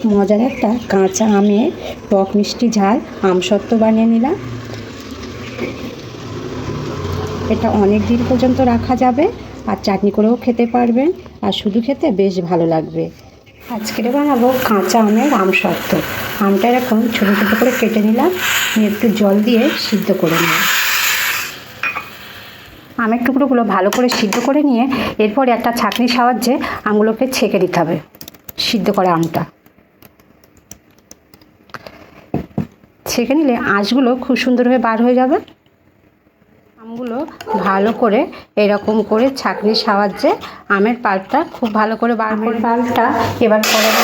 মজার একটা কাঁচা আমের টক মিষ্টি ঝাল, আমসত্ত্ব বানিয়ে নিলাম। এটা অনেক দিন পর্যন্ত রাখা যাবে আর চাটনি করেও খেতে পারবেন। আর শুধু খেতে বেশ ভালো লাগবে। আজকের বানাবো কাঁচা আমের আমসত্ত্ব। আমটা এরকম ছোটো ছোটো করে কেটে নিলাম। নিয়ে একটু জল দিয়ে সিদ্ধ করে নিলাম। আমের টুকরোগুলো ভালো করে সিদ্ধ করে নিয়ে এরপরে একটা ছাঁকনির সাহায্যে আমগুলোকে ছেঁকে দিতে হবে সিদ্ধ করা আমটা। ছেঁকে নিলে আঁশগুলো খুব সুন্দরভাবে বার হয়ে যাবে। আমগুলো ভালো করে এরকম করে ছাঁকনির সাহায্যে আমের পাল্পটা খুব ভালো করে বার করে পাল্পটা এবার দেবো।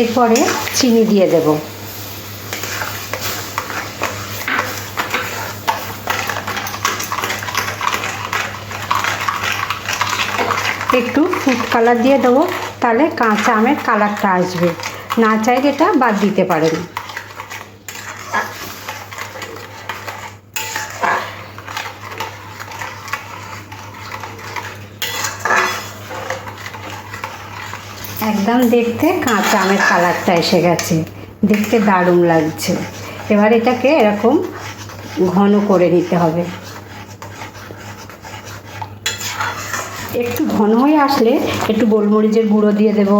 এরপরে চিনি দিয়ে দেবো। একটু ফুড কালার দিয়ে দেবো, তাহলে কাঁচা আমের কালারটা আসবে। না চাইলে এটা বাদ দিতে পারেন। একদম দেখতে কাঁচা আমের কালারটা এসে গেছে। দেখতে দারুণ লাগছে। এবার এটাকে এরকম ঘন করে নিতে হবে। একটু ঘন হয়ে আসলে একটু গোলমরিচের গুঁড়ো দিয়ে দেব।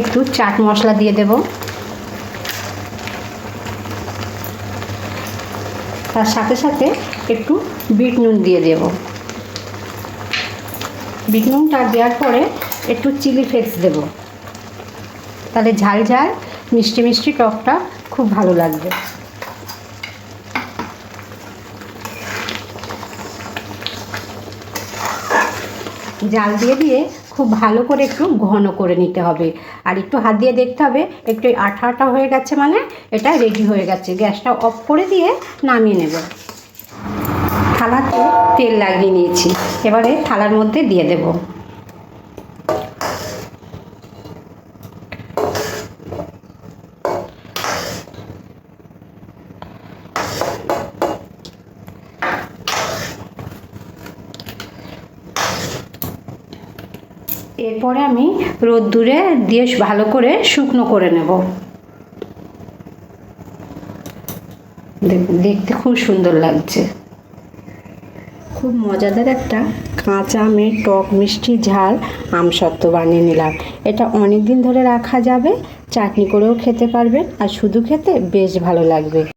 একটু চাট মশলা দিয়ে দেব। তার সাথে সাথে একটু বিট নুন দিয়ে দেব। বিট নুনটা দেওয়ার পরে একটু চিলি ফ্লেক্স দেব। তাহলে ঝাল ঝাল মিষ্টি মিষ্টি টকটা খুব ভালো লাগবে। জাল দিয়ে দিয়ে খুব ভালো করে একটু ঘন করে নিতে হবে। আর একটু হাত দিয়ে দেখতে হবে, একটু আঠা আঠা হয়ে গেছে মানে এটা রেডি হয়ে গেছে। গ্যাসটা অফ করে দিয়ে নামিয়ে নেব। থালাতে তেল লাগিয়ে নিয়েছি। এবারে থালার মধ্যে দিয়ে দেব। এরপরে আমি রোদ্দুরে দিয়ে ভালো করে শুকনো করে নেব। দেখতে খুব সুন্দর লাগছে। খুব মজাদার একটা কাঁচা আমের টক মিষ্টি ঝাল আমসত্ত্ব বানিয়ে নিলাম। এটা অনেক দিন ধরে রাখা যাবে, চাটনি করেও খেতে পারবেন, আর শুধু খেতে বেশ ভালো লাগবে।